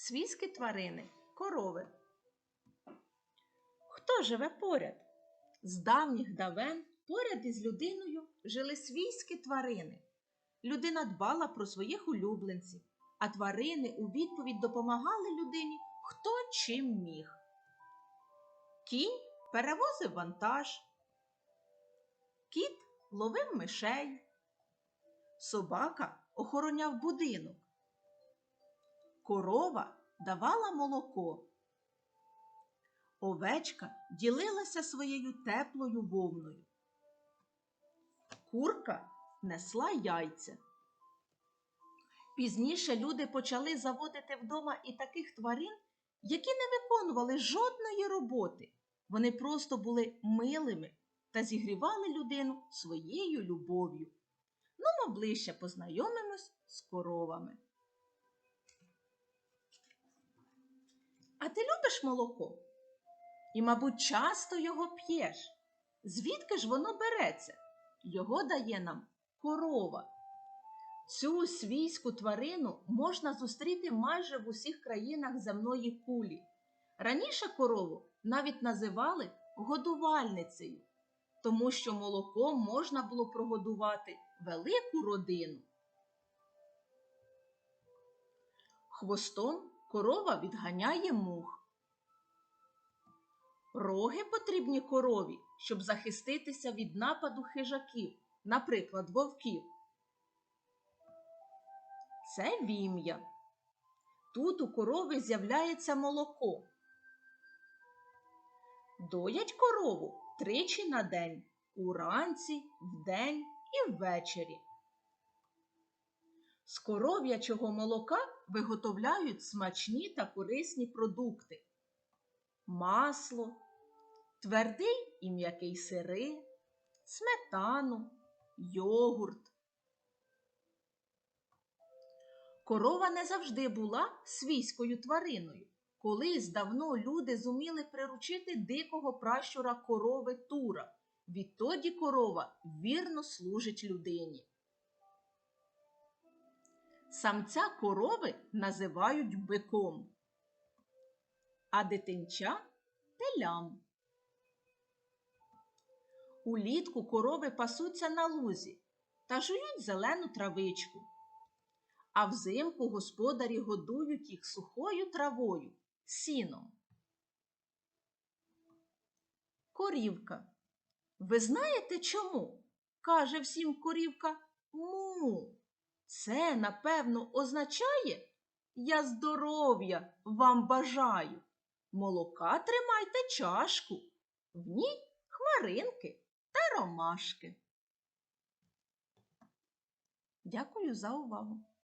свійські тварини, корови. Хто живе поряд? З давніх давен поряд із людиною жили свійські тварини. Людина дбала про своїх улюбленців, а тварини у відповідь допомагали людині хто чим міг. Кінь перевозив вантаж, кіт ловив мишей, собака охороняв будинок, корова давала молоко, овечка ділилася своєю теплою вовною, курка несла яйця. Пізніше люди почали заводити вдома і таких тварин, які не виконували жодної роботи. Вони просто були милими та зігрівали людину своєю любов'ю. Ну, ми ближче познайомимось з коровами. А ти любиш молоко? І, мабуть, часто його п'єш. Звідки ж воно береться? Його дає нам корова. Цю свійську тварину можна зустріти майже в усіх країнах земної кулі. Раніше корову навіть називали годувальницею, тому що молоком можна було прогодувати велику родину. Хвостом корова відганяє мух. Роги потрібні корові, щоб захиститися від нападу хижаків, наприклад, вовків. Це вім'я. Тут у корови з'являється молоко. Доять корову тричі на день уранці, вдень і ввечері. З коров'ячого молока виготовляють смачні та корисні продукти. Масло, твердий і м'який сири, сметану, йогурт. Корова не завжди була свійською твариною. Колись давно люди зуміли приручити дикого пращура корови Тура. Відтоді корова вірно служить людині. Самця корови називають биком, а дитинча телям. Улітку корови пасуться на лузі та жують зелену травичку а взимку господарі годують їх сухою травою, сіном. Корівка. Ви знаєте чому? каже всім корівка му. Це, напевно, означає Я здоров'я вам бажаю. Молока тримайте чашку, в ній хмаринки та ромашки. Дякую за увагу.